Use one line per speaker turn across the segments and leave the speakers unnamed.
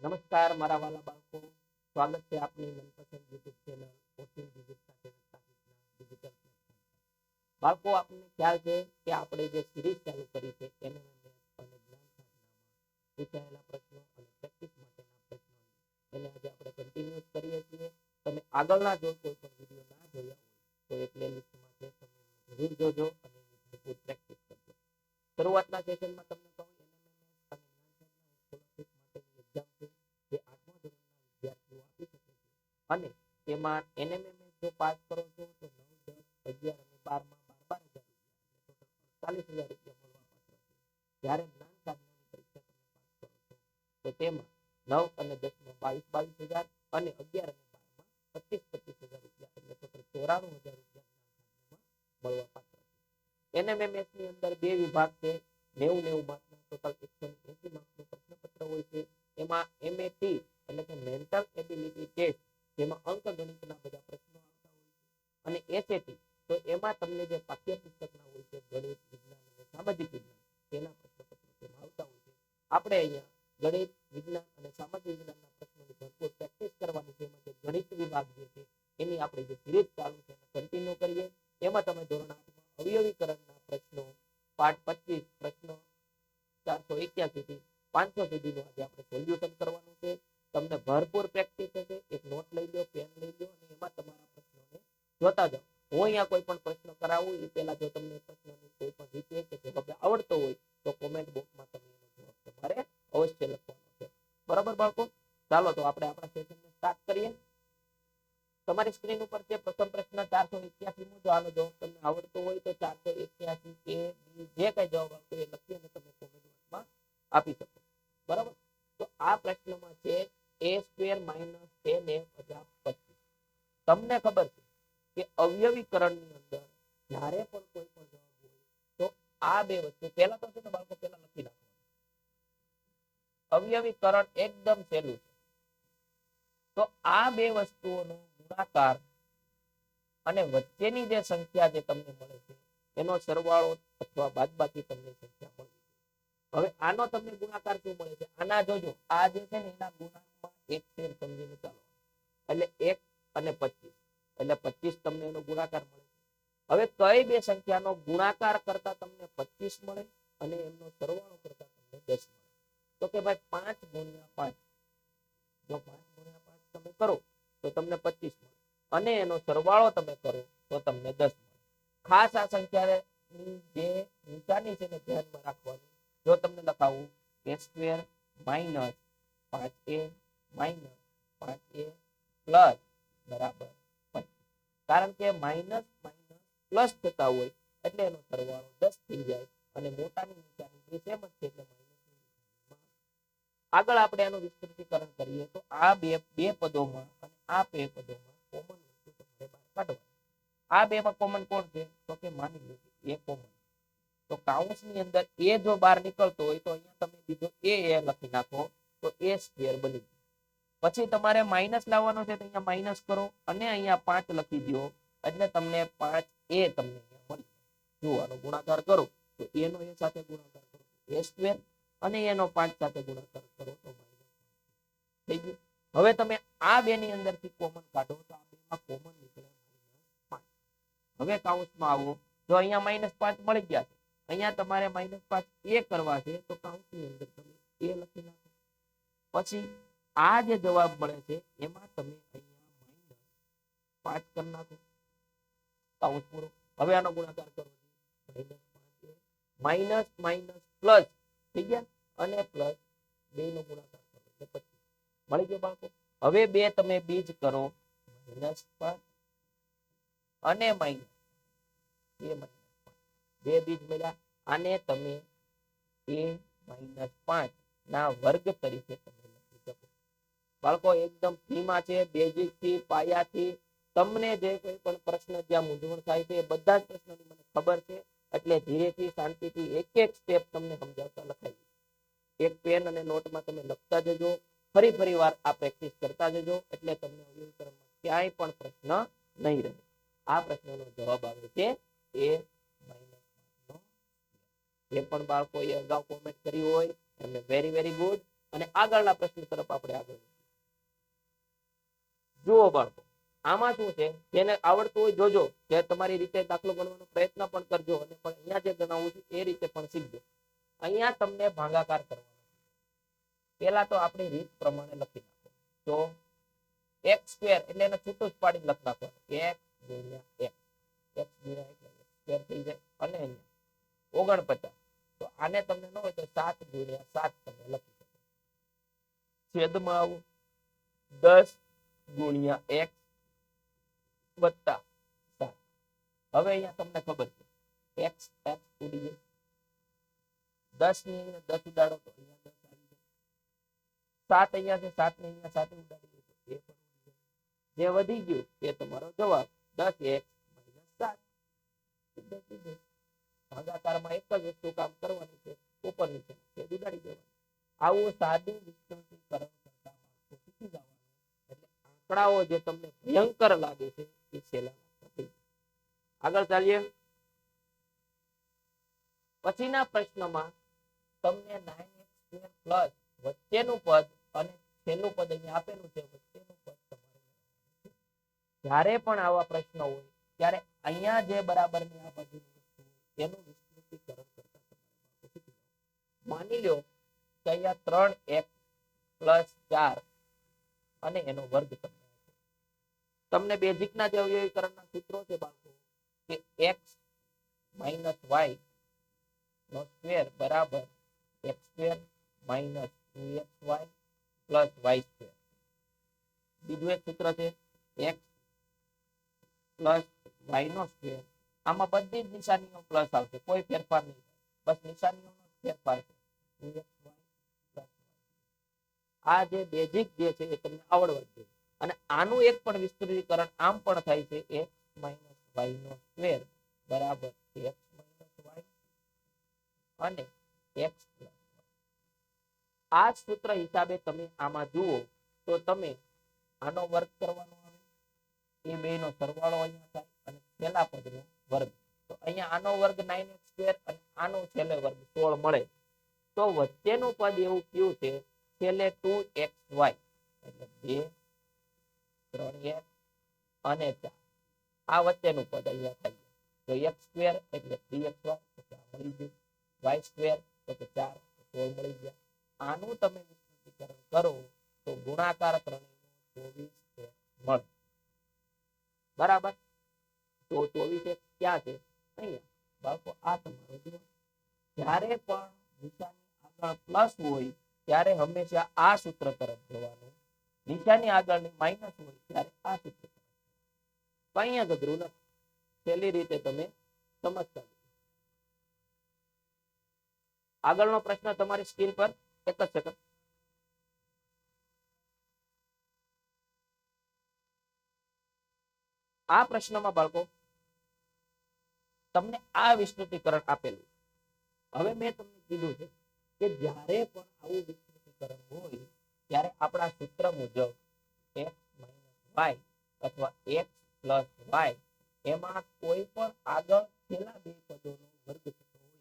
નમસ્કાર, મારા વાલા બાળકો. સ્વાગત છે આપની મનપસંદ યુટ્યુબ ચેનલ ઓસિમ ડિજિટ સાથે ડિજિટલ બાળકો આપણને ખ્યાલ છે કે આપણે જે સિરીઝ ચાલુ કરી છે, એને અને જ્ઞાન સાધનામાં પૂછાયેલા પ્રશ્નો અને પ્રેક્ટિસ માટેના પ્રશ્નો એને આજે આપણે કન્ટિન્યુઅસ કરીએ છીએ. તમે આગળના જો કોઈ પણ વીડિયો ના જોયા હોય, તો એ પ્લેલિસ્ટમાં છે તમે જરૂર જોજો અને ભરપૂર પ્રેક્ટિસ કરજો. શરૂઆતના સેશનમાં તમને કહું એક્ઝામ જે આઠમા ધોરણના વિદ્યાર્થીઓ આપી શકે છે. અને તેમાં એનએમએમએસ જો પાસ કરો છો તો નવ, દસ, અગિયાર અને બારમાં બાર બાર હજાર અડતાલીસ હજાર રૂપિયા મળવા પાત્ર છે. જ્યારે જ્ઞાન સાધનાની પરીક્ષા તમે પાસ કરો છો, તો તેમાં નવ અને દસમાં બાવીસ બાવીસ હજાર અને અગિયાર અને બારમાં પચીસ પચીસ હજાર રૂપિયા એટલે ટોટલ ચોરાણું હજાર રૂપિયા જ્ઞાન સાધનામાં મળવા પાત્ર છે. એનએમએમએસની અંદર બે વિભાગ છે, નેવું નેવું માર્કના ટોટલ એકસો એસી માર્કનું પ્રશ્નપત્ર હોય છે. એમાં એમએટી એટલે કે મેન્ટલ એબિલિટી ટેસ્ટ જેમાં અંક ગણિતના બધા પ્રશ્નો આવતા હોય છે. અને એસએટી તો એમાં તમને જે પાઠ્યપુસ્તકના હોય છે, ગણિત, વિજ્ઞાન અને સામાજિક વિજ્ઞાન તેના પ્રશ્નપત્રો તેમાં આવતા હોય છે. આપણે અહીંયા ગણિત, વિજ્ઞાન અને સામાજિક વિજ્ઞાનના પ્રશ્નોની ભરપૂર પ્રેક્ટિસ કરવાની છે. એમાં જે ગણિત વિભાગ જે છે, એની આપણે જે સિરીઝ ચાલુ છે, એને કન્ટિન્યુ કરીએ. એમાં તમે ધોરણ આઠમાં અવયવીકરણના પ્રશ્નો પાઠ પચીસ પ્રશ્નો ચારસો એક્યાસી થી પાંચસો સુધીનું આજે આપણે સોલ્યુશન કરવાનું છે. તમને ભરપૂર પ્રેક્ટિસ હશે. એક નોટ લઈ લો પેન લઈ લો અને એમાં તમારા પ્રશ્નોને જોતા જાઓ. હું અહીંયા કોઈ પણ પ્રશ્ન કરાવું, એ પહેલા જો તમને પ્રશ્નની કોઈ પણ રીતે કે જવાબ આવડતો હોય, તો કોમેન્ટ બોક્સમાં તમે એનો જવાબ તમારે અવશ્ય લખવાનો છે. બરાબર બાળકો? ચાલો તો આપણે આપણા સેશનને સ્ટાર્ટ કરીએ. તમારી સ્ક્રીન ઉપર છે પ્રથમ પ્રશ્ન ચારસો એક્યાસી મો જો આનો જવાબ તમને આવડતો હોય તો ચારસો એક્યાસી કે બી જે કઈ જવાબ આવતો એ લખી અને તમે કોમેન્ટ બોક્સમાં આપી શકો. બરાબર? તો આ પ્રશ્નમાં છે એ સ્ક્વેર માઇનસ એ બધા પચીસ. તમને ખબર છે કે અવયવીકરણની અંદર જ્યારે પણ કોઈ પણ જવાબ હોય, તો આ બે વસ્તુ પહેલા તો છે ને બાળકો? પહેલા લખી નાખવાનું. અવયવીકરણ એકદમ સહેલું છે. તો આ બે વસ્તુઓનો ગુણાકાર અને વચ્ચેની જે સંખ્યા જે તમને મળે છે, એનો સરવાળો અથવા બાદબાકી તમને સંખ્યા હવે આનો તમને ગુણાકાર શું મળે છે? આના જોજો. આ જે છે ને એના ગુણાકારમાં એક શેર સમજીને ચાલો. એટલે એક અને પચીસ. એટલે પચીસ તમને એનો ગુણાકાર મળે હવે કઈ બે સંખ્યાનો ગુણાકાર કરતા તમને પચીસ મળે અને એમનો સરવાળો કરતા તમને દસ મળે? તો કે ભાઈ પાંચ ગુણ્યા પાંચ. જો પાંચ ગુણ્યા પાંચ તમે કરો, તો તમને પચીસ મળે. અને એનો સરવાળો તમે કરો, તો તમને દસ મળે. ખાસ આ સંખ્યાની જે નિશાની છે ને ધ્યાનમાં લખાવું સ્ક્વેર માઇનસ પાંચ એ માઇનસ પાંચ એ પ્લસ બરાબર. કારણ કે માઇનસ માઇનસ પ્લસ થતા હોય એટલે એનો સરવાળો દસ થઈ જાય અને મોટાની નીચાની બે સેમ જ છે એટલે આગળ આપણે એનું વિસ્તૃતીકરણ કરીએ તો આ બે બે પદોમાં અને આ બે પદોમાં કોમન વસ્તુ તમારે બહાર કાઢવાની. આ બેમાં કોમન કોણ છે? તો કે માની લો એ કોમન તો કાઉન્સની અંદર એ જો બહાર નીકળતો હોય તો એ એ લખી નાખો, તો એ સ્ક્વેર બની ગયું. પછી તમારે માઇનસ લાવવાનો છે તો અહીંયા માઇનસ કરો અને અહીંયા પાંચ લખી દો એટલે તમને પાંચ એ તમને જુઓ ગુણાકાર કરો, તો એનો એ સાથે ગુણાકાર કરો એ સ્ક્વેર અને એનો પાંચ સાથે ગુણાકાર કરો, તો માઇનસ થઈ ગયું? હવે તમે આ બે ની અંદરથી કોમન કાઢો, તો આ બેમાં કોમન નીકળે માઇનસ હવે કાઉન્સમાં આવો. જો અહીંયા માઇનસ પાંચ મળી ગયા છે, અહીંયા તમારે માઇનસ પાંચ એ કરવા છે, તો કાઉન્સની અંદર તમે એ લખી નાખો. પછી આ જે જવાબ મળે છે, એમાં તમે અહીંયા માઇનસ પાંચ કરી નાખો. કાઉન્સ પૂરો. હવે આનો ગુણાકાર કરો. માઇનસ પાંચ માઇનસ માઇનસ પ્લસ થઈ ગયા અને પ્લસ બે નો ગુણાકાર કરો. એટલે પચીસ. મળી ગયો બાળકો? હવે બે તમે બીજ કરો. માઇનસ પાંચ અને માઇનસ એ માઇનસ બે બીજ મળ્યા આને તમે એ માઇનસ પાંચ ના વર્ગ તરીકે તમે લખી શકો. બાળકો, એકદમ ફીમાં છે બેઝિકથી, પાયાથી. તમને જે કોઈ પણ પ્રશ્ન જ્યાં મૂંઝવણ થાય છે બધા જ પ્રશ્નોની મને ખબર છે. એટલે ધીરેથી, શાંતિથી એક એક સ્ટેપ તમને સમજાવતા લખાવી એક પેન અને નોટમાં તમે લખતા જજો. ફરી ફરી વાર આ પ્રેક્ટિસ કરતા જજો. એટલે તમને અવયવીકરણમાં ક્યાંય પણ પ્રશ્ન નહીં રહે. આ પ્રશ્નનો જવાબ આવે છે એ માઇનસ જે પણ બાળકોએ અગાઉ કોમેન્ટ કરી હોય એમને વેરી વેરી ગુડ અને આગળના પ્રશ્ન તરફ આપણે આગળ જુઓ બાળકો, આમાં શું છે? જેને આવડતું હોય જોજો જે તમારી રીતે દાખલો ગણવાનો પ્રયત્ન પણ કરજો અને પણ અહીંયા જે ગણાવું છું, એ રીતે પણ શીખજો. અહીંયા તમને ભાગાકાર કરવાનો પેલા તો આપણી રીત પ્રમાણે લખી નાખો. તો એક્સ સ્ક્વેર એટલે એને છૂટું જ પાડી લખી નાખો એક્સ ગુણ્યા એક્સ એક્સ ગુણ્યા એક્સ સ્ક્વેર થઈ જાય. અને અહીંયા ઓગણપચાસ. આને તમને ન હોય તો સાત ગુણ્યા સાત તમે લખી શકો. છેદમાં આવો દસ ગુણ્યા એક્સ વત્તા સાત. હવે અહીંયા તમને ખબર છે. એક્સ એક્સ ઉડી જાય દસની અહીંયા દસ ઉડાડો તો અહીંયા દસ આવી જાય. સાત અહીંયા છે, સાત ને અહીંયા સાથે ઉડાડી દો એ પણ જે વધી ગયું એ તમારો જવાબ દસ એક્સ માઇનસ સાત. ભાગાકારમાં એક જ વસ્તુ કામ કરવાની છે ઉપર નીચે તે ઉડાડી દેવાનું. આવું સાદું વિસ્તૃતીકરણ કરતા માણસો શીખી જવાનું. એટલે આંકડાઓ જે તમને ભયંકર લાગે છે, એ છેલ્લા આગળ ચાલીએ. પછીના પ્રશ્નમાં તમને નાઇન એક્સ સ્ક્વેર પ્લસ વચ્ચેનું પદ અને છેલ્લું પદ અહીંયા આપેલું છે, વચ્ચેનું પદ તમારે જ્યારે પણ આવા પ્રશ્ન હોય, ત્યારે અહીંયા જે બરાબરની આ બાજુની વસ્તુ હોય એનું વિસ્તૃતીકરણ કરતા તમારે બાળકો શીખી જવાનું. માની લો કે અહીંયા ત્રણ એક પ્લસ ચાર. અને એનો વર્ગ તમને. તમને બેઝિકના જે અવયવીકરણના સૂત્રો છે બાળકો, કે એક્સ માઇનસ વાય નો સ્ક્વેર બરાબર x square minus two x y plus y square બીજું એક સૂત્ર છે એક્સ પ્લસ વાય નો સ્ક્વેર આમાં બધી જ નિશાનીઓ પ્લસ આવશે. કોઈ ફેરફાર નહીં બસ નિશાનીઓનો ફેરફાર છે. 2xy plus y. આ જે બેઝિક જે છે એ તમને આવડવા જોઈએ. અને આનું એક પણ વિસ્તૃતીકરણ આમ પણ થાય છે x માઇનસ વાય નો સ્ક્વેર બરાબર એક્સ માઇનસ વાય અને એક્સ પ્લસ આ સૂત્ર હિસાબે તમે આમાં જુઓ તો તમે આનો વર્ગ કરવાનો આવે, એ બે નો સરવાળો અહીંયા થાય અને છેલ્લા પદનો વર્ગ. તો અહીંયા આનો વર્ગ નાઇન એક્સ સ્ક્વેર અને આનો છેલ્લે વર્ગ સોળ મળે. તો વચ્ચેનું પદ એવું કયું છે? છેલ્લે ટુ એક્સ વાય, એટલે બે, ત્રણ એક અને ચાર. આ વચ્ચેનું પદ અહીંયા થાય તો એક્સ સ્ક્વેર એટલે થ્રી એક્સ વાય ચાર મળી ગયું. વાય સ્ક્વેર, તો કે ચાર સોળ મળી ગયા. આનું તમે વિસ્તૃતિકરણ કરો તો ગુણાકાર ત્રણેયનો ચોવીસ મળે. બરાબર? તો ચોવીસ એક ક્યાં છે? અહીંયા. બાળકો, આ તમારો જુઓ જ્યારે પણ નિશાની આગળ પ્લસ હોય ત્યારે હંમેશા આ સૂત્ર તરફ જવાનું નિશાની આગળની માઇનસ હોય ત્યારે આ સૂત્ર તરફ ગધરું નથી છેલ્લી રીતે તમે સમજતા આગળનો પ્રશ્ન તમારી સ્ક્રીન પર એક જ સેકન્ડ આ પ્રશ્નમાં બાળકો, તમને આ વિસ્તૃતીકરણ આપેલું હવે મેં તમને કીધું છે કે જ્યારે પણ આવું વિસ્તૃતીકરણ હોય, ત્યારે આપણા સૂત્ર મુજબ x y અથવા x વાય એમાં કોઈ પણ આગળ છેલ્લા બે પદોનો વર્ગ થતો હોય.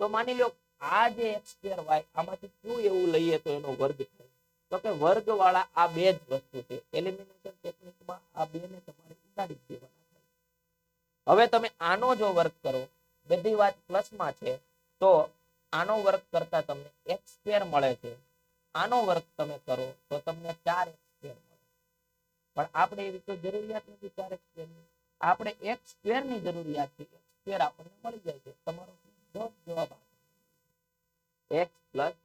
તો માની લો આ જે x સ્ક્વેર વાય, આમાંથી કયું એવું લઈએ તો એનો વર્ગ થાય? તો કે વર્ગ વાળા આ બે જ વસ્તુ છે. એલિમિનેશન ટેકનિકમાં આ બે ને તમારે ઉડાડી દેવાના થાય. હવે તમે આનો જો વર્ગ કરો, બધી વાત પ્લસમાં છે, તો આનો વર્ગ કરતા તમને એક્સ સ્ક્વેર મળે છે. આનો વર્ગ તમે કરો તો તમને ચાર સ્ક્વેર મળે. પણ આપણે એવી કોઈ જરૂરિયાત નથી ચાર એક્સ સ્ક્વેરની આપણે એક્સ સ્ક્વેરની જરૂરિયાત છે એક્સ સ્ક્વેર આપણને મળી જાય છે. તમારો જવાબ એક્સ પ્લસ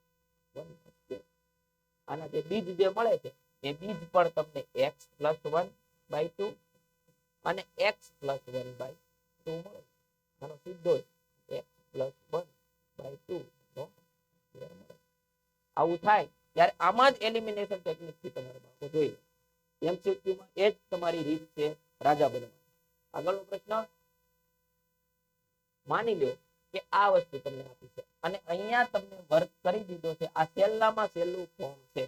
વન આના જે બીજ જે મળે છે, એ બીજ પણ તમને x plus one by two અને x plus one by two મળે આનો સીધો એક્સ પ્લસ વન આવું થાય ત્યારે આમાં જ એલિમિનેશન ટેકનિકથી તમારે બાળકો જોઈએ. લો માં એ જ તમારી રીત છે રાજા બનવાની આગળનો પ્રશ્ન, માની લો કે આ વસ્તુ તમને આપી છે અને અહીંયા તમને વર્ક કરી દીધો છે. આ છેલ્લામાં છેલ્લું ફોર્મ છે.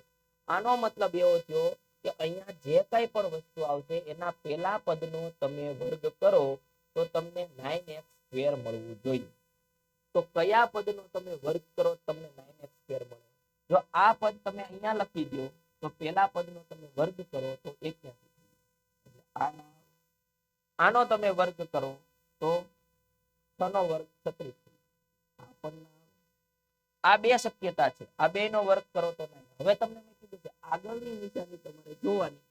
આનો મતલબ એવો થયો કે અહીંયા જે કઈ પણ વસ્તુ આવશે એના પેલા પદનો તમે વર્ગ કરો તો તમને નાઇન એક્સ સ્ક્વેર મળવું જોઈએ. તો કયા પદનો તમે વર્ગ કરો તમને નાઇન એક્સ સ્ક્વેર મળે. જો આ પદ તમે અહીંયા લખી દો, તો પેલા પદનો તમે વર્ગ કરો તો એક ક્યાં આના તમે વર્ગ કરો તો છ નો વર્ગ છત્રીસ. આ બે શક્યતા છે. આ બે નો વર્ગ કરો તો નહીં. હવે તમને મેં કીધું કે આગળની નિશાની તમારે જોવાની.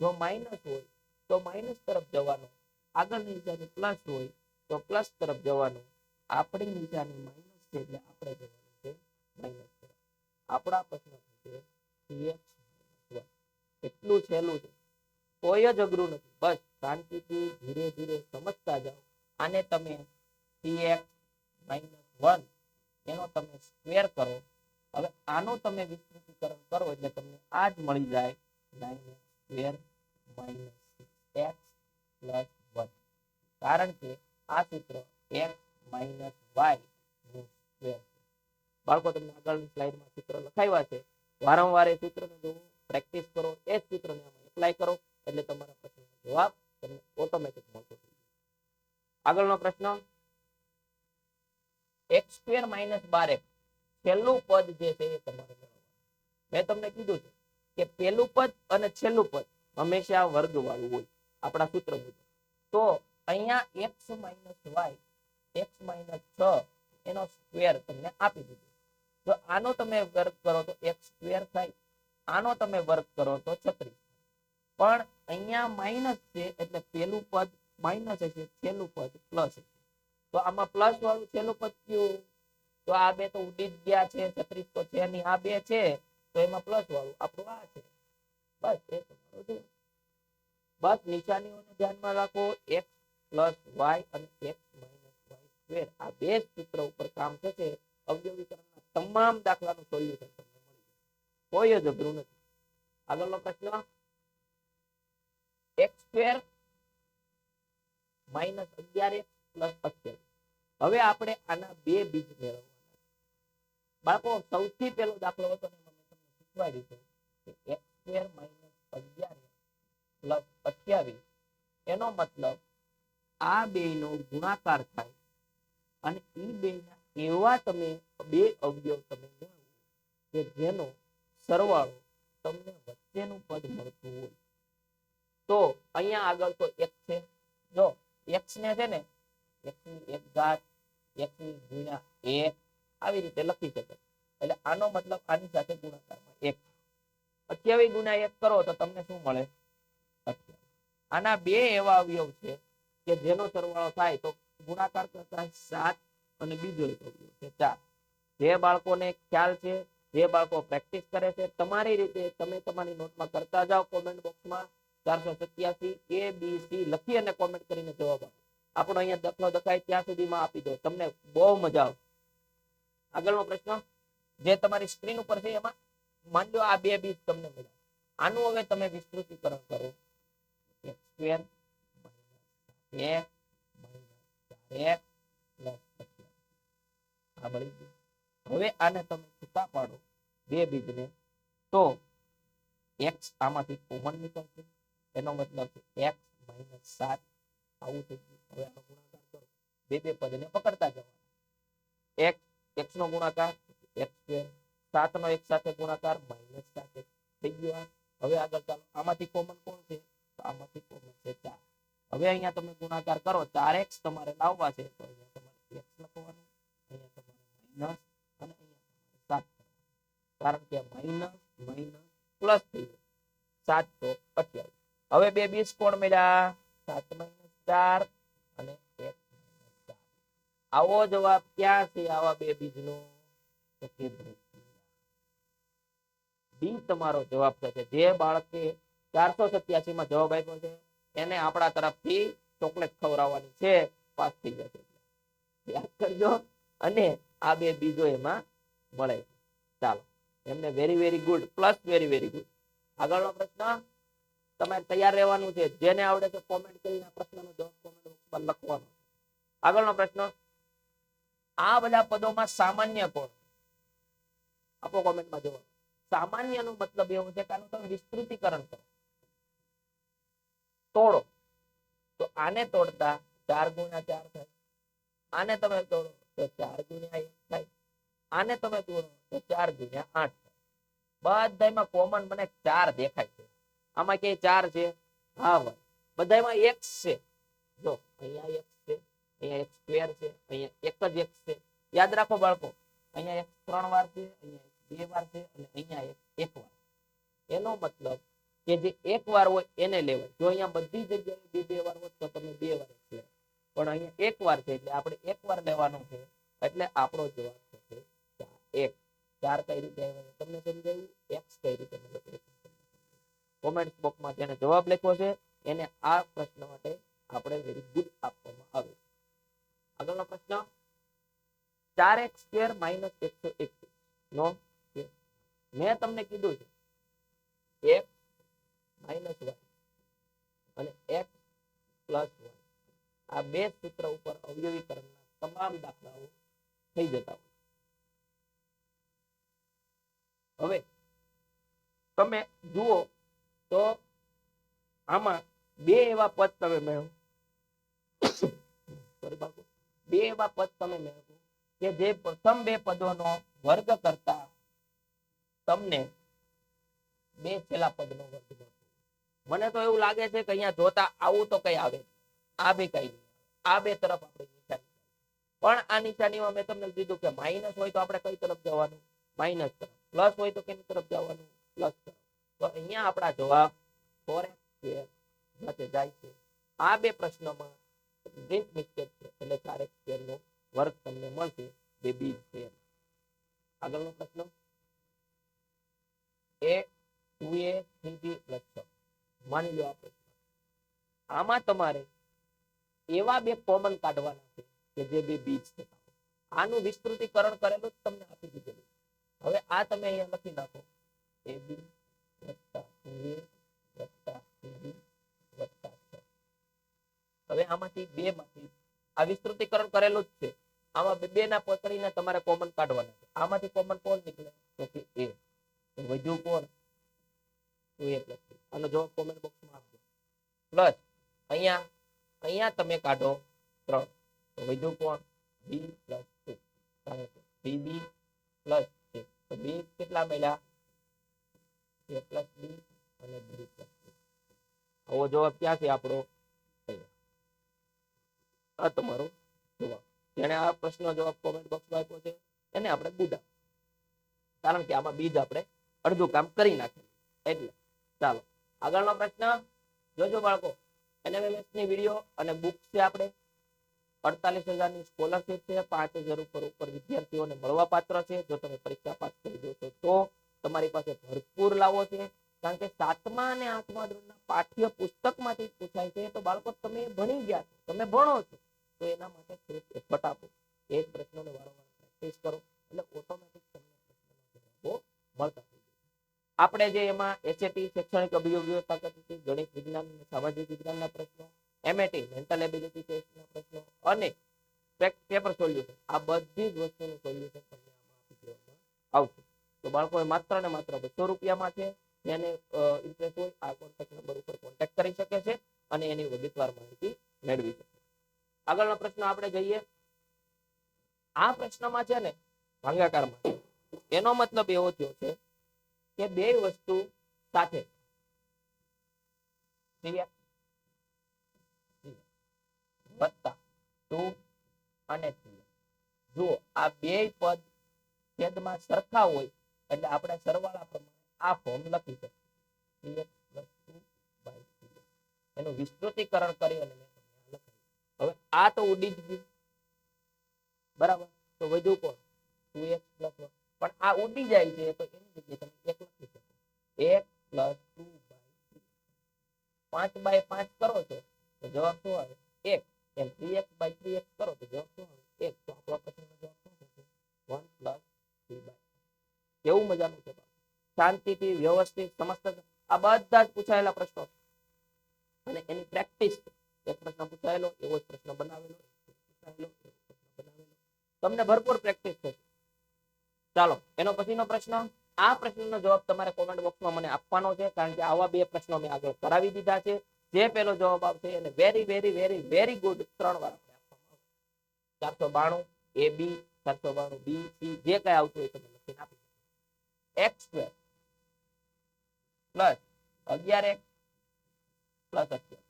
જો માઇનસ હોય, તો માઇનસ તરફ જવાનું. આગળની નિશાની પ્લસ હોય, તો પ્લસ તરફ જવાનું. આપણી નિશાની માઇનસ છે એટલે આપણે જવાનું છે માઇનસ આપણા પ્રશ્ન CX -1. એટલું સહેલું છે. કોઈ જ અઘરું નથી. બસ શાંતિથી ધીરે ધીરે સમજતા જાઓ. આને તમે CX -1 એનો તમે સ્ક્વેર કરો. હવે આનું તમે વિસ્તૃતીકરણ કરો એટલે તમને આ જ મળી જાય nine square minus x plus one કારણ કે આ સૂત્ર એક્સ માઇનસ વાયનું સ્ક્વેર બાળકો, તમને આગળની સ્લાઇડમાં સૂત્ર લખાવ્યા છે. વારંવાર એ સૂત્રને જોવો પ્રેક્ટિસ કરો, એ જ સૂત્રને એપ્લાય કરો, એટલે તમારા પ્રશ્નનો જવાબ તમને ઓટોમેટિક મળતો થઈ આગળનો પ્રશ્ન એક્સ સ્ક્વેર માઇનસ બાર એક્સ છેલ્લું પદ જે છે એ તમારે મેં તમને કીધું છે કે પહેલું પદ અને છેલ્લું પદ હંમેશા વર્ગ વાળું હોય આપણા સૂત્ર મુજબ. તો અહીંયા x minus y x minus એનો સ્ક્વેર તમને આપી દીધો. જો આનો તમે વર્ગ કરો તો એક્સ સ્ક્વેર થાય. આનો તમે વર્ગ કરો તો છત્રીસ પણ અહીંયા માઇનસ છે એટલે પેલું પદ માઇનસ હશે, છેલ્લું પદ પ્લસ હશે. તો આમાં પ્લસ વાળું છેલ્લું પદ કયું? તો આ બે તો ઉડી જ ગયા છે, છત્રીસ તો છે નહીં. આ બે છે, તો એમાં પ્લસ વાળું. આપણું આ છે. બસ, એ તમારો બસ, નિશાનીઓને ધ્યાનમાં રાખો. x પ્લસ વાય અને x માઇનસ સ્ક્વેર આ બે સૂત્ર ઉપર કામ થશે. અવયવીકરણના તમામ દાખલાનું સોલ્યુશન તમને મળી જશે. કોઈ જ અઘરું નથી. આગળનો પ્રશ્ન? સૌથી પહેલો દાખલો હતો એક્સ સ્ક્વેર માઇનસ અગિયાર પ્લસ અઠ્યાવીસ. એનો મતલબ આ બે નો ગુણાકાર થાય અને એ બે એવા તમે બે અવયવ તમે મેળવો કે જેનો સરવાળો તમને વચ્ચેનું પદ મળતું હોય. તો અહીંયા આગળ તો એક છે. જો એક્સ ને છે ને એક્સની એક ઘાત એક્સની ગુણ્યા એક, આવી રીતે લખી શકાય એટલે આનો મતલબ આની સાથે ગુણાકારમાં એક. અઠ્યાવીસ ગુણ્યા એક કરો તો તમને શું મળે? અઠ્યાવીસ આના બે એવા અવયવ છે કે જેનો સરવાળો થાય તો ગુણાકાર કરતા સાત અને બીજો એક અવયવ છે ચાર. જે બાળકોને ખ્યાલ છે, જે બાળકો પ્રેક્ટિસ કરે છે, તમારી રીતે તમે તમારી નોટમાં કરતા જાઓ કોમેન્ટ બોક્સમાં ચારસો સત્યાસી એ બી સી લખી અને કોમેન્ટ કરીને જવાબ આપો. આપણો અહીંયા દાખલો દેખાય ત્યાં સુધીમાં આપી દો. તમને બહુ મજા આવશે. આગળનો પ્રશ્ન, જે તમારી સ્ક્રીન ઉપર છે એમાં, માન આ બે બીજ તમને મળ્યા આનું હવે તમે વિસ્તૃતીકરણ કરો. સ્ક્વેર એક એક હવે આને તમે છૂટા પાડો. બે બીજને. તો એક્સ આમાંથી કોમન નીકળશે. એનો મતલબ છે એક્સ માઇનસ સાત. આવું થઈ ગયું. હવે આનો ગુણાકાર કરો. બે બે પદને પકડતા જવાના. X એક્સ નો ગુણાકાર એક્સ સ્ક્વેર સાત નો એક સાથે ગુણાકાર માઇનસ સાત. થઈ ગયો હવે આગળ ચાલો. આમાંથી કોમન કોણ છે? આમાંથી કોમન છે ચાર. હવે અહીંયા તમે ગુણાકાર કરો, ચાર તમારે લાવવા છે, તો અહીંયા તમારે એક્સ લખવાનું, અહીંયા તમારે માઇનસ અને અહીંયા સાત કારણ કે માઇનસ માઇનસ પ્લસ થઈ ગયું. સાત તો અઠ્યાવીસ. હવે બે બીસ કોણ મળ્યા? સાત માઇનસ ચાર અને એક ચાર. આવો જવાબ ક્યાં છે આવા બે બીજનો? બી તમારો જવાબ થશે. જે બાળકે ચારસો સત્યાસી માં જવાબ આપ્યો છે એને આપણા તરફથી ચોકલેટ ખવડાવવાની છે, પાસ થઈ જશે. યાદ કરજો. અને આ બે બીજો એમાં મળે છે. ચાલો. એમને very very good plus very very good આગળનો પ્રશ્ન તમારે તૈયાર રહેવાનું છે. જેને આવડે છે કોમેન્ટ કરીને પ્રશ્નનો જવાબ કોમેન્ટ બોક્સમાં લખવાનો. આગળનો પ્રશ્ન, આ બધા પદોમાં સામાન્ય કોણ? આપો કોમેન્ટમાં જવાબ. સામાન્ય નો મતલબ એવો છે કે આનું તમે વિસ્તૃતીકરણ કરો. તોડો. તો આને તોડતા ચાર ગુણ્યા ચાર થાય. આને તમે તોડો તો ચાર ગુણ્યા એક થાય. આને તમે તોડો તો ચાર ગુણ્યા આઠ થાય. બધાયમાં કોમન મને ચાર દેખાય છે. આમાં કે ચાર છે? હા ભાઈ. બધામાં એક છે. જો, અહીંયા એક છે, અહીંયા એક સ્ક્વેર છે, અહીંયા એક જ એક્સ છે. યાદ રાખો બાળકો, અહીંયા એક ત્રણ વાર છે, અહીંયા બે વાર છે, અને અહીંયા એક એક વાર એનો મતલબ કે જે એક વાર હોય એને લેવાય. જો અહીંયા બધી જગ્યાએ બે બે વાર હોય તો તમે બે વાર પણ અહીંયા એક વાર છે એટલે આપણે એક વાર લેવાનો છે એટલે આપણો જવાબ થશે ચાર. એક. ચાર કઈ રીતે આવ્યો તમને સમજાયું? એક્સ કઈ રીતે કોમેન્ટ બોક્સમાં જેને જવાબ લખ્યો છે એને આ પ્રશ્ન માટે આપણે વેરી ગુડ આપવામાં આવે. આગળનો પ્રશ્ન. ચાર એક્સ સ્ક્વેર માઇનસ એકસો એકવીસ નો મેં તમને કીધું છે. એક્સ માઇનસ વાય અને એક્સ પ્લસ વાય આ બે સૂત્ર ઉપર અવયવીકરણના તમામ દાખલાઓ થઈ જતા હોય. હવે તમે જુઓ તો આમાં બે એવા પદ તમે મેળવો. સોરી બાપુ. બે એવા પદ તમે મેળવો કે જે પ્રથમ બે પદોનો વર્ગ કરતા તમને બે છેલ્લા પદનો વર્ગ મળતો મને તો એવું લાગે છે કે અહીંયા જોતા આવું તો કઈ આવે આ બે કઈ આ બે તરફ આપણે નિશાની પણ આ નિશાનીમાં મેં તમને કીધું કે માઇનસ હોય તો આપણે કઈ તરફ જવાનું? માઇનસ તરફ. પ્લસ હોય તો કેની તરફ જવાનું? પ્લસ તરફ. તો અહીંયા આપણા જવાબ સાથે જાય છે. આ બે પ્રશ્નોમાં ગ્રીન મિસ્ટેક છે એટલે ચાર સ્ક્વેર નો વર્ગ તમને મળશે બે બી છે આગળનો પ્રશ્ન? A two a three b plus છ માની લો આપણે. આમાં તમારે એવા બે કોમન કાઢવાના છે કે જે બે બીજ છે. આનું વિસ્તૃતીકરણ કરેલું તમને આપી દીધેલું. હવે આ તમે અહીંયા લખી નાખો. એ બી વત્તા એ વત્તા બી વત્તા હવે આમાંથી બે માંથી આ વિસ્તૃતીકરણ કરેલું જ છે. આમાં બે ના પકડીને તમારે કોમન કાઢવાના છે. આમાંથી કોમન કોણ નીકળે? તો કે એ. વધ્યું કોણ? ટુ જવાબ કોમેન્ટ બોક્સમાં આપજો. પ્લસ અહીંયા અહીંયા તમે કાઢો ત્રણ. તો વધુ કોણ? બી પ્લસ ટુ કારણ કે બી બી પ્લસ છે તો બી કેટલા મળ્યા? એ પ્લસ બી અને બી પ્લસ આવો જવાબ ક્યાંથી આપણો અહીંયા આ તમારો જવાબ. જેને આ પ્રશ્નનો જવાબ કોમેન્ટ બોક્સમાં આપ્યો છે, એને આપણે ગુડા કારણ કે આમાં બીજ આપણે અડધું કામ કરી નાખ્યું એટલે ચાલો, આગળનો પ્રશ્ન. જોજો બાળકો એનએમએમએસની વીડિયો અને બુક છે આપણે. અડતાલીસ હજારની સ્કોલરશીપ છે, પાંચ હજાર ઉપર ઉપર વિદ્યાર્થીઓને મળવા પાત્ર છે. જો તમે પરીક્ષા પાસ કરી દો તો તમારી પાસે ભરપૂર લાવો છે. કારણ કે સાતમા અને આઠમા ધોરણના પાઠ્ય પુસ્તકમાંથી પૂછાય છે. તો બાળકો, તમે ભણી ગયા છો, તમે ભણો છો, તો એના માટે થોડુંક એફર્ટ આપો. એ પ્રશ્નોને વારંવાર પ્રેક્ટિસ કરો. એટલે ઓટોમેટિક તમને પ્રશ્નોના જવાબો મળતા આપણે જે એમાં એસએટી શૈક્ષણિક અભિયોગ્યતા પદ્ધતિ ગણિત વિજ્ઞાન સામાજિક વિજ્ઞાનના પ્રશ્નો એમએટી મેન્ટલ એબિલિટી ટેસ્ટના પ્રશ્નો અને પેપર સોલ્યુશન આ બધી જ વસ્તુનું સોલ્યુશન તમને આમાં આપી આવશે. તો બાળકોએ માત્ર ને માત્ર બસો રૂપિયામાં છે, જેને ઇન્ટરેસ્ટ હોય, આ કોન્ટેક્ટ નંબર ઉપર કોન્ટેક્ટ કરી શકે છે અને એની વિગતવાર માહિતી મેળવી શકે આગળનો પ્રશ્ન આપણે જઈએ. આ પ્રશ્નમાં છે ને, ભાંગાકારમાં. એનો મતલબ એવો થયો છે કે બે વસ્તુ સાથે. વત્તા ટુ અને. જુઓ, આ બે પદ છેદમાં સરખા હોય એટલે આપણે સરવાળા પ્રમાણે આ ફોર્મ લખી શકીએ. CX plus 2 by CX. એનું વિસ્તૃતીકરણ કરી અને. હવે આ તો ઉડી જ ગયું. બરાબર? તો વધુ કોણ? Two x plus one. પણ આ ઉડી જાય છે તો એની જગ્યાએ તમે એક લખી શકો. એક પ્લસ ટુ બાય પાંચ બાય પાંચ કરો છો તો જવાબ શું આવે? એક. એમ three x by three x કરો તો જવાબ શું આવે? એક. તો આપણો પ્રશ્નનો જવાબ શું થશે? વન પ્લસ થ્રી બાય કેવું મજાનું છે શાંતિથી, વ્યવસ્થિત, સમસ્ત આ બધા જ પૂછાયેલા પ્રશ્નો અને એની પ્રેક્ટિસ એક પ્રશ્ન પૂછાયેલો, એવો જ પ્રશ્ન બનાવેલો પૂછાયેલો તમને ભરપૂર પ્રેક્ટિસ થશે. ચાલો, એનો પછીનો પ્રશ્ન, આ પ્રશ્નનો જવાબ તમારે કોમેન્ટ બોક્સમાં મને આપવાનો છે, કારણ કે આવા બે પ્રશ્નો મેં આગળ કરાવી દીધા છે. જે પેલો જવાબ આવશે એને very very very very good ત્રણ વાર ચારસો બાણું, એ બી, ચારસો બાણું બી, સી, જે કઈ આવતું હોય તમે લખીને આપી એક્સ સ્ક્વેર પ્લસ અગિયાર એક્સ પ્લસ અગિયાર.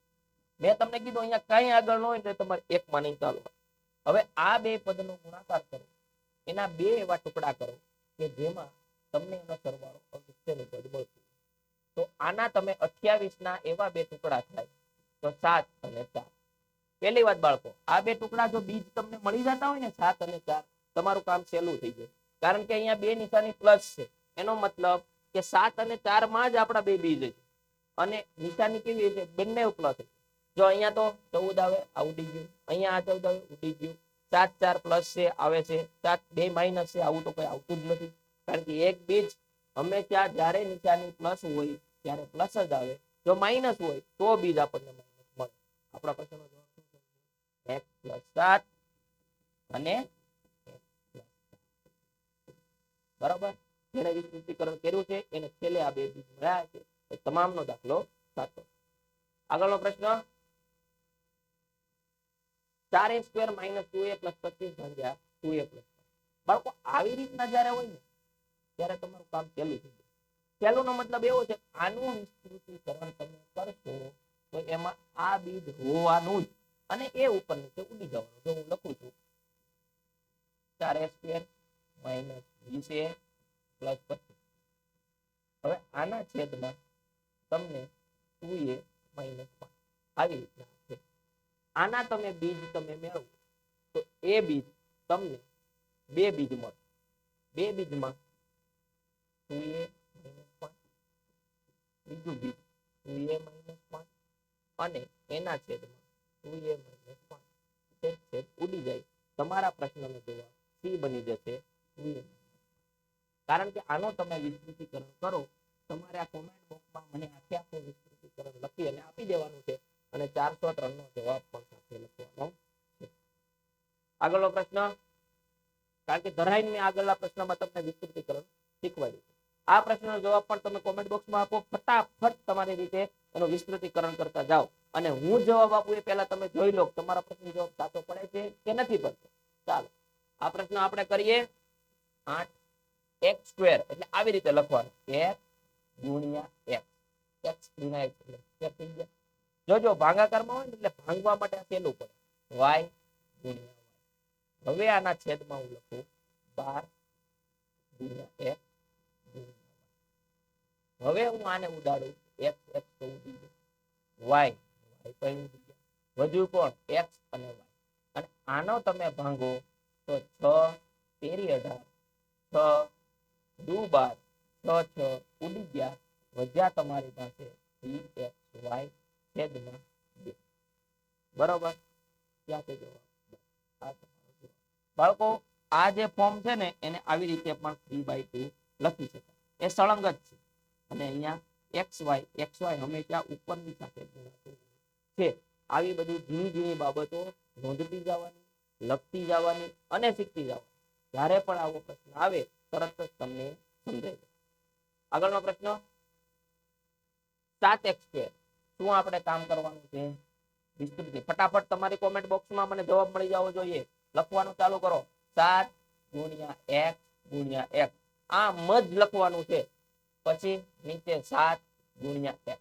મેં તમને કીધું અહીંયા કઈ આગળ ન હોય એટલે તમારે એક માં નહીં ચાલો હવે આ બે પદનો ગુણાકાર કરો. એના બે એવા ટુકડા કરો કે જેમાં તમને એનો સરવાળો અગત્યનો પદ મળશે તો આના તમે અઠ્યાવીસ ના એવા બે ટુકડા થાય, તો સાત અને ચાર. પહેલી વાત બાળકો, આ બે ટુકડા જો બીજ તમને મળી જતા હોય ને, સાત અને ચાર, તમારું કામ સહેલું થઈ જાય. કારણ કે અહીંયા બે નિશાની પ્લસ છે. એનો મતલબ કે સાત અને ચારમાં જ આપણા બે બીજ છે. અને નિશાની કેવી છે બંને પ્લસ છે જો અહીંયા તો ચૌદ આવે, આ ઉડી ગયું. અહીંયા આ ચૌદ આવે, ઉડી ગયું. સાત ચાર પ્લસ છે, આવે છે. સાત બે માઇનસ છે, આવું તો કઈ આવતું જ નથી. કારણ કે એક બીજ હંમેશા જ્યારે નીચાની પ્લસ હોય, ત્યારે પ્લસ જ આવે. જો માઇનસ હોય, તો બીજ આપણને માઇનસ મળે. આપણા પ્રશ્નનો જવાબ શું છે? એક પ્લસ સાત અને. બરાબર? જેને વિસ્તૃતિકરણ કર્યું છે, એને છેલ્લે આ બે બીજ મળ્યા છે. એ તમામનો દાખલો સાચો. આગળનો પ્રશ્ન? ચાર a square minus two a plus પચીસ ભાગ્યા ટુ એ પ્લસ બાળકો, આવી રીતના જ્યારે હોય ને, ત્યારે તમારું કામ પહેલું થઈ જાય. પહેલું નો મતલબ એવો છે આનું વિસ્તૃતીકરણ તમે કરશો તો એમાં આ બીજ હોવાનું જ. અને એ ઉપર નીચે ઉડી જવાનું. જો હું લખું છું, ચાર એ સ્ક્વેર માઇનસ વીસ એ પ્લસ પચીસ. હવે આના છેદમાં તમને ટુ એ માઇનસ આવી રીતના. આના તમે બીજ તમે મેળવો. તો એ બીજ તમને બે બીજ મળે બે બીજમાં ટુ એ માઇનસ બીજું બીજ ટુ એ માઇનસ પાંચ અને એના છેદમાં ટુ એ માઇનસ પાંચ છેદ ઉડી જાય. તમારા પ્રશ્નનો જવાબ સી બની જશે 2a. કારણ કે આનો તમે વિસ્તૃતીકરણ કરો, તમારે આ કોમેન્ટ બોક્સમાં મને આખે આખું વિસ્તૃતીકરણ લખી અને આપી દેવાનું છે. અને ચારસો ત્રણ નો જવાબ પણ સાથે લખવાનો આગળનો પ્રશ્ન, કારણ કે ધરાઈને મેં આગળના પ્રશ્નમાં તમને વિસ્તૃતીકરણ શીખવાડ્યું આ પ્રશ્નનો જવાબ પણ તમે કોમેન્ટ બોક્સમાં આપો. ફટાફટ તમારી રીતે એનું વિસ્તૃતિકરણ કરતા જાઓ. અને હું જવાબ આપું એ પહેલા તમે જોઈ લો તમારા પ્રશ્નનો જવાબ સાચો પડે છે કે નથી પડતો. ચાલો, આ પ્રશ્ન આપણે કરીએ. આઠ, એક્સ સ્ક્વેર. એટલે આવી રીતે લખવાનું. એક ગુણ્યા એક્સ. એક્સ ગુણ્યા એક્સ એટલે જોજો ભાગાકારમાં હોય ને એટલે ભાંગવા માટે સહેલું પડે. વાય ગુણ્યા હવે આના છેદમાં હું લખું બાર ગુણ્યા એક હવે હું આને ઉડાડું. એક્સ એક્સ તો ઉડી વાય વાય પણ ઉડી ગયા. વધુ કોણ? એક્સ અને વાય અને આનો તમે ભાંગો તો છ તેરી અઢાર, છ દુ બાર, છ છ ઉડી ગયા. વધ્યા તમારી પાસે થ્રી એક્સ વાય છેદમાં બે બરોબર? ક્યાં જવાબ. બાળકો, આ જે ફોર્મ છે ને, એને આવી રીતે પણ થ્રી બાય ટુ લખી શકાય. એ સળંગ જ છે. અને અહીંયા એક્સ વાય એક્સ વાય હંમેશા ઉપરની સાથે છે. આવી બધી ઝીણી ઝીણી બાબતો નોંધતી જવાની, લખતી જવાની અને શીખતી જવાની. જ્યારે પણ આવો પ્રશ્ન આવે, તરત જ તમને સમજાય જાય. આગળનો પ્રશ્ન? સાત એક્સ સ્ક્વેર શું આપણે કામ કરવાનું છે? વિસ્તૃતિ ફટાફટ તમારી કોમેન્ટ બોક્સમાં મને જવાબ મળી જવો જોઈએ. લખવાનું ચાલુ કરો. સાત ગુણ્યા એક ગુણ્યા એક. આમ જ લખવાનું છે. પછી નીચે સાત ગુણ્યા એક.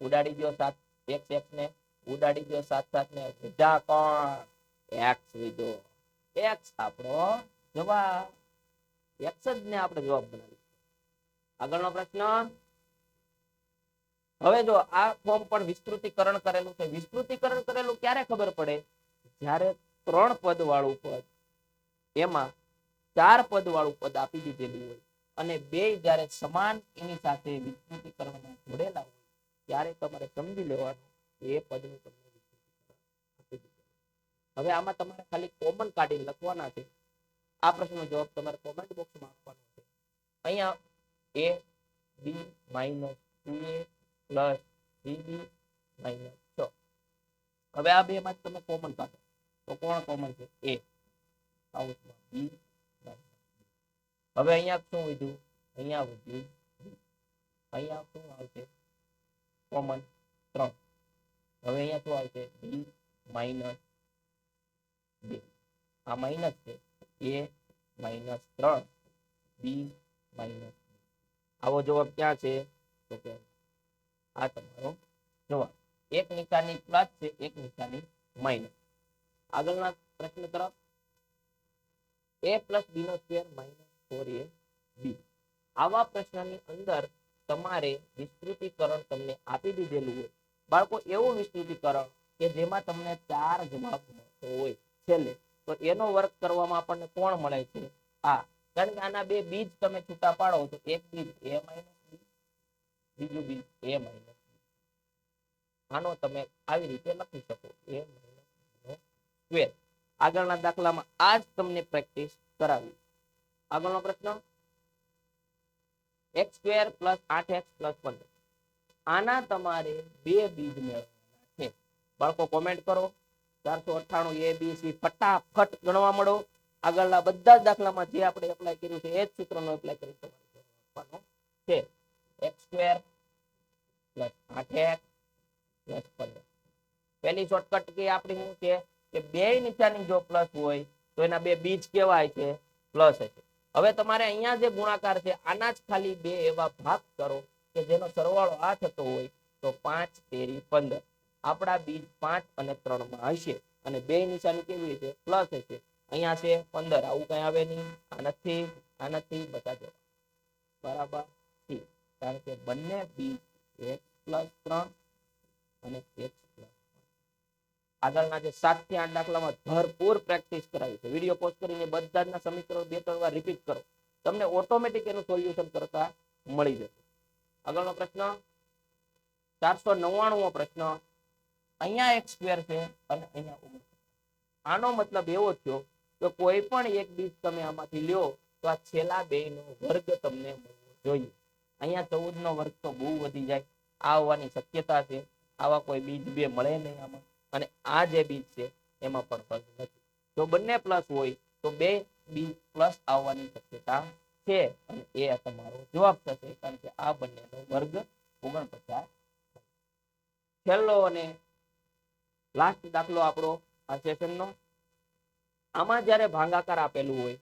ઉડાડી દો સાત એક્સ એક્સ ને. ઉડાડી દો સાત સાત ને. બીજા કોણ? એક્સ લીધો એક્સ આપણો જવાબ. એક્સ જ ને આપણે જવાબ બનાવી આગળનો પ્રશ્ન? હવે જો આ ફોર્મ પણ વિસ્તૃતીકરણ કરેલું છે, વિસ્તૃતીકરણ કરેલું ક્યારે ખબર પડે? જ્યારે ત્રણ પદ વાળું પદ, એમાં ચાર પદ વાળું પદ આપી દીધેલું હોય અને બે જ્યારે સમાન એની સાથે વિસ્તૃતીકરણમાં જોડેલા હોય, ત્યારે તમારે સમજી લેવાનું એ પદનું તમને હવે આમાં તમારે ખાલી કોમન કાઢીને લખવાના છે. આ પ્રશ્નનો જવાબ તમારે કોમેન્ટ બોક્સમાં આપવાનો છે. અહીંયા a b minus two a plus three b minus છ હવે આ બે માં તમે કોમન કાઢો. તો કોણ કોમન છે? એ આઉટમાં બી હવે અહીંયા શું વધ્યું? અહીંયા વધ્યું અહીંયા શું આવશે? કોમન ત્રણ. હવે અહીંયા શું આવશે? બી માઇનસ બે. આ માઇનસ છે. એ માઇનસ ત્રણ. બી. માઇનસ આવો જવાબ ક્યાં છે? તો કે આ તમારો જવાબ. એક નિશાની પ્લસ છે, એક નિશાની માઇનસ આગળના પ્રશ્ન તરફ. A plus b no square minus four a b આવા પ્રશ્નની અંદર તમારે વિસ્તૃતીકરણ તમને આપી દીધેલું હોય. બાળકો, એવું વિસ્તૃતીકરણ કે જેમાં તમને ચાર જવાબ મળતો હોય છેલ્લે. તો એનો વર્ક કરવામાં આપણને કોણ મળે છે? આ. કારણ કે આના બે બીજ તમે છૂટા પાડો તો એક બીજ એ માઇનસ બીજું બી એ માઇનસ આનો તમે આવી રીતે લખી શકો. એ સ્ક્વેર આગળના દાખલામાં આ જ તમને પ્રેક્ટિસ કરાવી આગળનો પ્રશ્ન? એક્સ સ્ક્વેર પ્લસ આઠ એક્સ પ્લસ પંદર. આના તમારે બે બીજ મેળવવાના છે. બાળકો કોમેન્ટ કરો. ચારસો અઠ્ઠાણું એ બી સી ફટાફટ ગણવા મળો. આગળના બધા જ દાખલામાં જે આપણે એપ્લાય કર્યું છે એ જ સૂત્રનો એપ્લાય કરી તમારે છે. એક્સ સ્ક્વેર પ્લસ આઠ પ્લસ પંદર. પહેલી શોર્ટકટ કે આપણી શું છે? કે બે નિશાની જો પ્લસ હોય, તો એના બે બીજ કેવાય છે પ્લસ હશે. હવે તમારે અહીંયા જે ગુણાકાર છે, આના જ ખાલી બે એવા ભાગ કરો કે જેનો સરવાળો આ થતો હોય, તો પાંચ તેરી પંદર. આપણા બીજ પાંચ અને ત્રણમાં હશે. અને બે નિશાની કેવી છે પ્લસ હશે. અહીંયા છે પંદર. આવું કઈ આવે નહીં. આ નથી આ નથી બધા જવાબ બરાબર? કારણ કે બંને બી એક્સ પ્લસ ત્રણ અને એક્સ પ્લસ આગળના જે સાતથી આઠ દાખલામાં ભરપૂર પ્રેક્ટિસ કરાવી છે. વીડિયો પોસ્ટ કરીને બધા જ સમીકરણો બે ત્રણ વાર રિપીટ કરો. તમને ઓટોમેટિક એનું સોલ્યુશન કરતા મળી જશે. આગળનો પ્રશ્ન, ચારસો નવ્વાણું પ્રશ્ન, અહીંયા એક સ્ક્વેર છે અને અહીંયા ઓગણ આનો મતલબ એવો થયો કે કોઈ પણ એક બીજ તમે આમાંથી લ્યો તો આ છેલ્લા બે નો વર્ગ તમને જોઈએ. અહીંયા ચૌદ નો વર્ગ તો બહુ વધી જાય. આ હોવાની શક્યતા છે. આવા કોઈ બીજ બે મળે નહીં આમાં. અને આ જે બીજ છે, એમાં પણ વર્ગ નથી. જો બંને પ્લસ હોય, તો બે બીજ પ્લસ આવવાની શક્યતા છે. અને એ તમારો જવાબ થશે, કારણ કે આ બંનેનો વર્ગ ઓગણપચાસ છેલ્લો અને લાસ્ટ દાખલો આપણો આ સેશનનો આમાં જ્યારે ભાંગાકાર આપેલું હોય,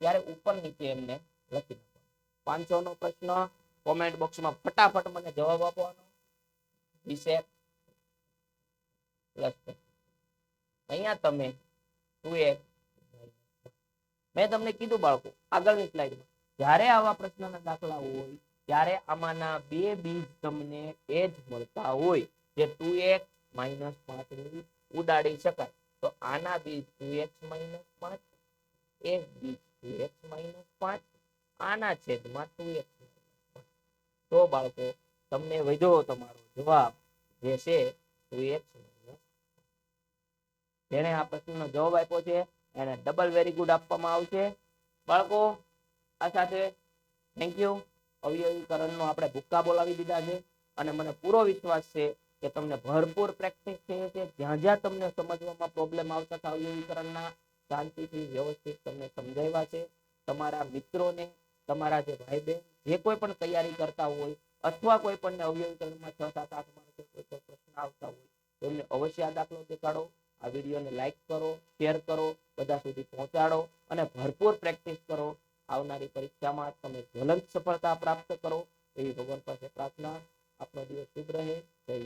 ત્યારે ઉપર નીચે એમને લખી નાખવાનું. પાંચસો નો પ્રશ્ન કોમેન્ટ બોક્સમાં ફટાફટ મને જવાબ આપવાનો અહીંયા તમે ટુ એક, મેં તમને કીધું બાળકો, આગળની સ્લાઇડમાં જ્યારે આવા પ્રશ્નના દાખલા હોય, ત્યારે આમાંના બે બીજ તમને એ જ મળતા હોય, જે ટુ એક માઇનસ પાંચ ઉડાડી શકાય. તો આના બીજ ટુ એક્સ માઇનસ પાંચ, એક બીજ ટુ એક્સ માઇનસ પાંચ, આના છેદમાં ટુ એક્સ તો બાળકો, તમને વધ્યો તમારો જવાબ જે છે એક્સ જેને આ પ્રશ્નનો જવાબ આપ્યો છે, એને ડબલ વેરી ગુડ આપવામાં આવશે. બાળકો, આ સાથે થેન્ક યુ અવયવીકરણનો આપણે ભૂક્કા બોલાવી દીધા છે અને મને પૂરો વિશ્વાસ છે કે તમને ભરપૂર પ્રેક્ટિસ થઈ છે. જ્યાં જ્યાં તમને સમજવામાં પ્રોબ્લેમ આવતા હતા અવયવીકરણના, શાંતિથી વ્યવસ્થિત તમને સમજાવ્યા છે. તમારા મિત્રોને તમારા જે ભાઈ બહેન જે કોઈ પણ તૈયારી કરતા હોય અથવા કોઈ પણ અવયવીકરણમાં છ સાત આઠ માણસ કોઈ પણ પ્રશ્ન આવતા હોય તો એમને અવશ્ય આ દાખલો દેખાડો. આ વિડીયોને લાઈક કરો, શેર કરો, બધા સુધી પહોંચાડો અને ભરપૂર પ્રેક્ટિસ કરો. આવનારી પરીક્ષામાં તમે જ્વલંત સફળતા પ્રાપ્ત કરો. એવી ભગવાન પાસે પ્રાર્થના. આપનો દિવસ શુભ રહે. જય